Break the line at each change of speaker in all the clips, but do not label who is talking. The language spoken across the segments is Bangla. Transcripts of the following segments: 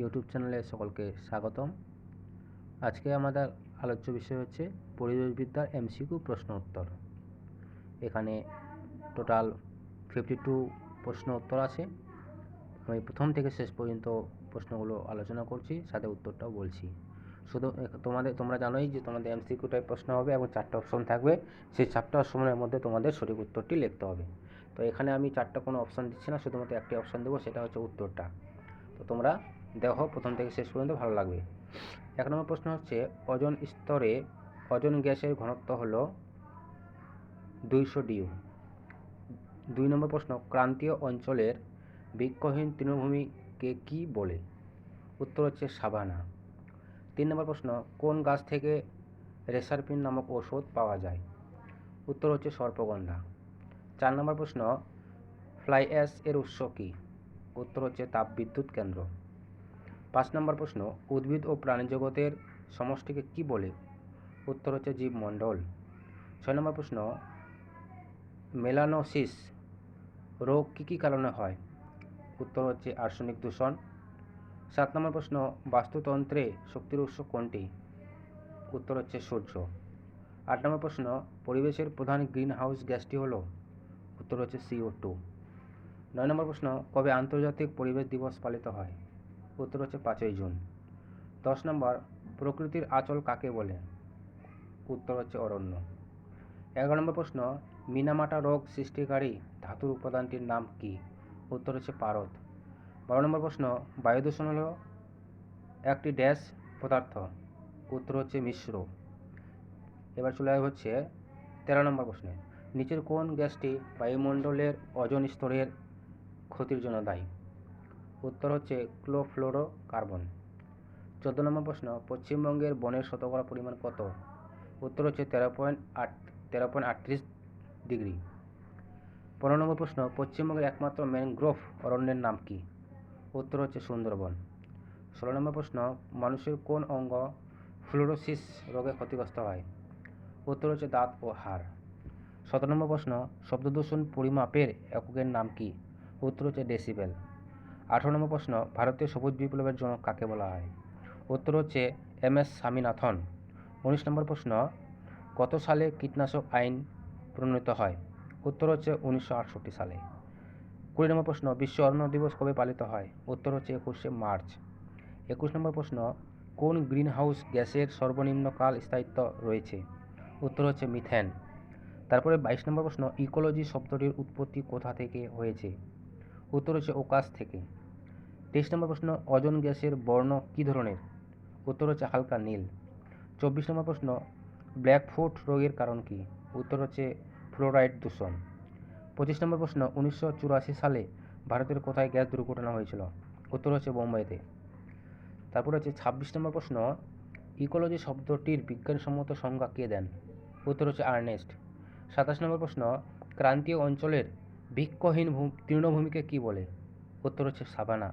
ইউটিউব চ্যানেলে সকলকে স্বাগতম। আজকে আমাদের আলোচ্য বিষয় হচ্ছে পরিবেশবিদ্যার এমসিকিউ প্রশ্ন উত্তর। এখানে টোটাল ফিফটি টু প্রশ্ন উত্তর আছে। আমি প্রথম থেকে শেষ পর্যন্ত প্রশ্নগুলো আলোচনা করছি, সাথে উত্তরটাও বলছি। শুধু তোমাদের, তোমরা জানোই যে তোমাদের এমসিকিউ টাইপ প্রশ্ন হবে এবং চারটে অপশন থাকবে। সেই চারটে অপশনের মধ্যে তোমাদের সঠিক উত্তরটি লিখতে হবে। তো এখানে আমি চারটা কোনো অপশন দিচ্ছি না, শুধুমাত্র একটি অপশন দেবো, সেটা হচ্ছে উত্তরটা। তো তোমরা দেখো, প্রথম থেকে শেষ পর্যন্ত ভালো লাগবে। এক নম্বর প্রশ্ন হচ্ছে, ওজন স্তরে ওজন গ্যাসের ঘনত্ব হল দুইশো ডিউ। দুই নম্বর প্রশ্ন, ক্রান্তীয় অঞ্চলের বৃক্ষহীন তৃণভূমিকে কি বলে? উত্তর হচ্ছে সাভানা। তিন নম্বর প্রশ্ন, কোন গাছ থেকে রেসারপিন নামক ওষুধ পাওয়া যায়? উত্তর হচ্ছে সর্পগন্ধা। চার নম্বর প্রশ্ন, ফ্লাই অ্যাশ এর উৎস কী? উত্তর হচ্ছে তাপবিদ্যুৎ কেন্দ্র। পাঁচ নম্বর প্রশ্ন, উদ্ভিদ ও প্রাণীজগতের সমষ্টিকে কি বলে? উত্তর হচ্ছে জীবমণ্ডল। ছয় নম্বর প্রশ্ন, মেলানোসিস রোগ কী কী কারণে হয়? উত্তর হচ্ছে আর্সেনিক দূষণ। সাত নম্বর প্রশ্ন, বাস্তুতন্ত্রে শক্তির উৎস কোনটি? উত্তর হচ্ছে সূর্য। আট নম্বর প্রশ্ন, পরিবেশের প্রধান গ্রিন হাউস গ্যাসটি হলো? উত্তর হচ্ছে সিও টু। নয় নম্বর প্রশ্ন, কবে আন্তর্জাতিক পরিবেশ দিবস পালিত হয়? উত্তর হচ্ছে পাঁচই জুন। দশ নম্বর, প্রকৃতির আঁচল কাকে বলে? উত্তর হচ্ছে অরণ্য। এগারো নম্বর প্রশ্ন, মিনামাটা রোগ সৃষ্টিকারী ধাতুর উপাদানটির নাম কি? উত্তর হচ্ছে পারদ। বারো নম্বর প্রশ্ন, বায়ু দূষণ হলো একটি ড্যাশ পদার্থ? উত্তর হচ্ছে মিশ্র। এবার চলে আসবে হচ্ছে তেরো নম্বর প্রশ্নে। নিচের কোন গ্যাসটি বায়ুমণ্ডলের ওজন স্তরের ক্ষতির জন্য দায়ী? উত্তর হচ্ছে ক্লোফ্লোরো কার্বন চোদ্দ নম্বর প্রশ্ন, পশ্চিমবঙ্গের বনের শতকরা পরিমাণ কত? উত্তর হচ্ছে তেরো পয়েন্ট আট, তেরো পয়েন্ট আটত্রিশ ডিগ্রি। পনেরো নম্বর প্রশ্ন, পশ্চিমবঙ্গের একমাত্র ম্যানগ্রোভ অরণ্যের নাম কি? উত্তর হচ্ছে সুন্দরবন। ষোলো নম্বর প্রশ্ন, মানুষের কোন অঙ্গ ফ্লোরোসিস রোগে ক্ষতিগ্রস্ত হয়? উত্তর হচ্ছে দাঁত ও হাড়। সতেরো নম্বর প্রশ্ন, শব্দদূষণ পরিমাপের এককের নাম কি? উত্তর হচ্ছে ডেসিবেল। আঠারো নম্বর প্রশ্ন, ভারতীয় সবুজ বিপ্লবের জন্য কাকে বলা হয়? উত্তর হচ্ছে এম এস স্বামীনাথন। উনিশ নম্বর প্রশ্ন, কত সালে কীটনাশক আইন প্রণীত হয়? উত্তর হচ্ছে উনিশশো আটষট্টি সালে। কুড়ি নম্বর প্রশ্ন, বিশ্ব অরণ্য দিবস কবে পালিত হয়? উত্তর হচ্ছে একুশে মার্চ। একুশ নম্বর প্রশ্ন, কোন গ্রিনহাউস গ্যাসের সর্বনিম্ন কাল স্থায়িত্ব রয়েছে? উত্তর হচ্ছে মিথেন। তারপরে বাইশ নম্বর প্রশ্ন, ইকোলজি শব্দটির উৎপত্তি কোথা থেকে হয়েছে? উত্তর হচ্ছে ওকাশ থেকে। তেইশ নম্বর প্রশ্ন ওজন গ্যাসের বর্ণ কী ধরনের? উত্তর হচ্ছে হালকা নীল। চব্বিশ নম্বর প্রশ্ন ব্ল্যাকফুট রোগের কারণ কী? উত্তর হচ্ছে ফ্লোরাইড দূষণ। পঁচিশ নম্বর প্রশ্ন, উনিশশো চুরাশি সালে ভারতের কোথায় গ্যাস দুর্ঘটনা হয়েছিল? উত্তর হচ্ছে বোম্বাইতে। তারপর হচ্ছে ছাব্বিশ নম্বর প্রশ্ন, ইকোলজি শব্দটির বিজ্ঞানসম্মত সংজ্ঞা কে দেন? উত্তর হচ্ছে আর্নেস্ট। সাতাশ নম্বর প্রশ্ন, ক্রান্তীয় অঞ্চলের বৃক্ষহীন তৃণভূমিকে কী বলে? উত্তর হচ্ছে সাভানা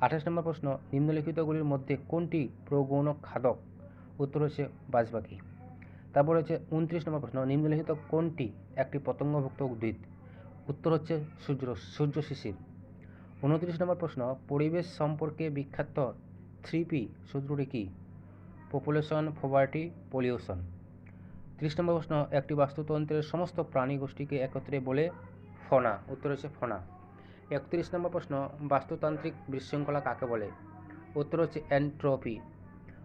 আঠাশ নম্বর প্রশ্ন, নিম্নলিখিতগুলির মধ্যে কোনটি প্রগৌণ খাদক উত্তর হচ্ছে বাজবাকি। তারপর হচ্ছে উনত্রিশ নম্বর প্রশ্ন, নিম্নলিখিত কোনটি একটি পতঙ্গভুক্ত উদ্ভিদ? উত্তর হচ্ছে সূর্য সূর্য শিশির। উনত্রিশ নম্বর প্রশ্ন, পরিবেশ সম্পর্কে বিখ্যাত থ্রি পি সূত্রটি কী? পপুলেশন পভার্টি পলিউশন ত্রিশ নম্বর প্রশ্ন, একটি বাস্তুতন্ত্রের সমস্ত প্রাণী গোষ্ঠীকে একত্রে বলে ফনা, উত্তর হচ্ছে ফনা। একত্রিশ নম্বর প্রশ্ন, বাস্তুতান্ত্রিক বিশৃঙ্খলা কাকে বলে? উত্তর হচ্ছে অ্যান্ট্রপি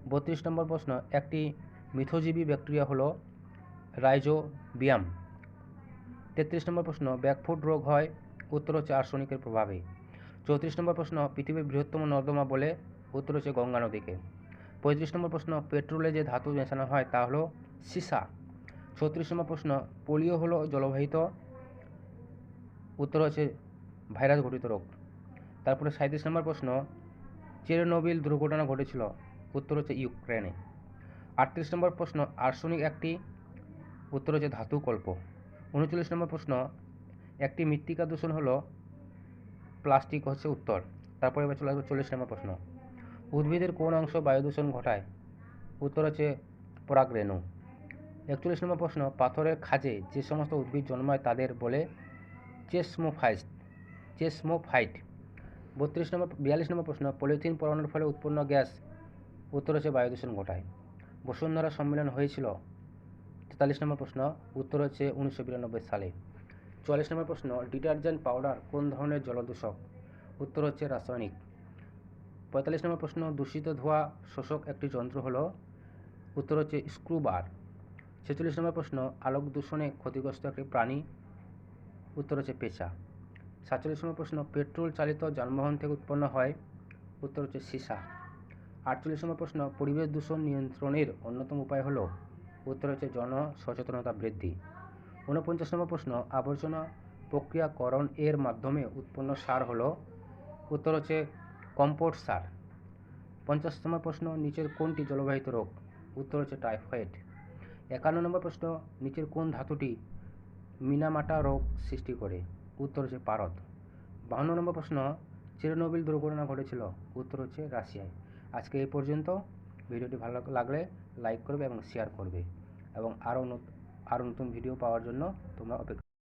বত্রিশ নম্বর প্রশ্ন, একটি মিথজীবী ব্যাকটেরিয়া হলো রাইজোবিয়াম। তেত্রিশ নম্বর প্রশ্ন, ব্যাকফুট রোগ হয়? উত্তর হচ্ছে আর্সেনিকের প্রভাবে। চৌত্রিশ নম্বর প্রশ্ন, পৃথিবীর বৃহত্তম নর্দমা বলে? উত্তর হচ্ছে গঙ্গা নদীকে। পঁয়ত্রিশ নম্বর প্রশ্ন, পেট্রোলে যে ধাতু মেশানো হয় তা হলো সিসা। ছত্রিশ নম্বর প্রশ্ন, পোলিও হলো জলবাহিত? উত্তর হচ্ছে ভাইরাস ঘটিত রোগ। তারপরে সাঁত্রিশ নম্বর প্রশ্ন, চেরনোবিল দুর্ঘটনা ঘটেছিল, উত্তর হচ্ছে ইউক্রেনে। আটত্রিশ নম্বর প্রশ্ন, আর্সেনিক একটি, উত্তর হচ্ছে ধাতু কল্প উনচল্লিশ নম্বর প্রশ্ন, একটি মৃত্তিকা দূষণ হলো, প্লাস্টিক হচ্ছে উত্তর। তারপরে এবার চলে আসবে চল্লিশ নম্বর প্রশ্ন। উদ্ভিদের কোন অংশ বায়ু দূষণ ঘটায়? উত্তর হচ্ছে পরাগরেণু। একচল্লিশ নম্বর প্রশ্ন, পাথরের খাঁজে যে সমস্ত উদ্ভিদ জন্মায় তাদের বলে চেসমোফাইট চেসমোফাইট বত্রিশ নম্বর, বিয়াল্লিশ নম্বর প্রশ্ন, পলিথিন পরানোর ফলে উৎপন্ন গ্যাস উত্তর হচ্ছে বায়ু দূষণ ঘটায়। বসুন্ধরা সম্মেলন হয়েছিল। তেতাল্লিশ নম্বর প্রশ্ন, উত্তর হচ্ছে উনিশশো বিরানব্বই সালে। চুয়াল্লিশ নম্বর প্রশ্ন, ডিটারজেন্ট পাউডার কোন ধরনের জলদূষক? উত্তর হচ্ছে রাসায়নিক। পঁয়তাল্লিশ নম্বর প্রশ্ন, দূষিত ধোঁয়া শোষক একটি যন্ত্র হলো? উত্তর হচ্ছে স্ক্রুবার ছেচল্লিশ নম্বর প্রশ্ন, আলোক দূষণে ক্ষতিগ্রস্ত একটি প্রাণী? উত্তর হচ্ছে পেঁচা। সাতচল্লিশ নম্বর প্রশ্ন, পেট্রোল চালিত যানবাহন থেকে উৎপন্ন হয়। উত্তর হচ্ছে সীসা। আটচল্লিশ নম্বর প্রশ্ন, পরিবেশ দূষণ নিয়ন্ত্রণের অন্যতম উপায় হলো? উত্তর হচ্ছে জন সচেতনতা বৃদ্ধি। ঊনপঞ্চাশ নম্বর প্রশ্ন, আবর্জনা প্রক্রিয়াকরণ এর মাধ্যমে উৎপন্ন সার হলো? উত্তর হচ্ছে কম্পোস্ট সার। পঞ্চাশ নম্বর প্রশ্ন, নিচের কোনটি জলবাহিত রোগ? উত্তর হচ্ছে টাইফয়েড। একান্ন নম্বর প্রশ্ন, নিচের কোন ধাতুটি মিনামাটা রোগ সৃষ্টি করে? উত্তর হচ্ছে ভারত। বাহান্ন নম্বর প্রশ্ন, চেরনোবিল দুর্ঘটনা ঘটেছিল, উত্তর হচ্ছে রাশিয়ায়। আজকে এই পর্যন্ত, ভিডিওটি ভালো লাগলে লাইক করবে এবং শেয়ার করবে। এবং আরও আরও নতুন ভিডিও পাওয়ার জন্য তোমরা অপেক্ষা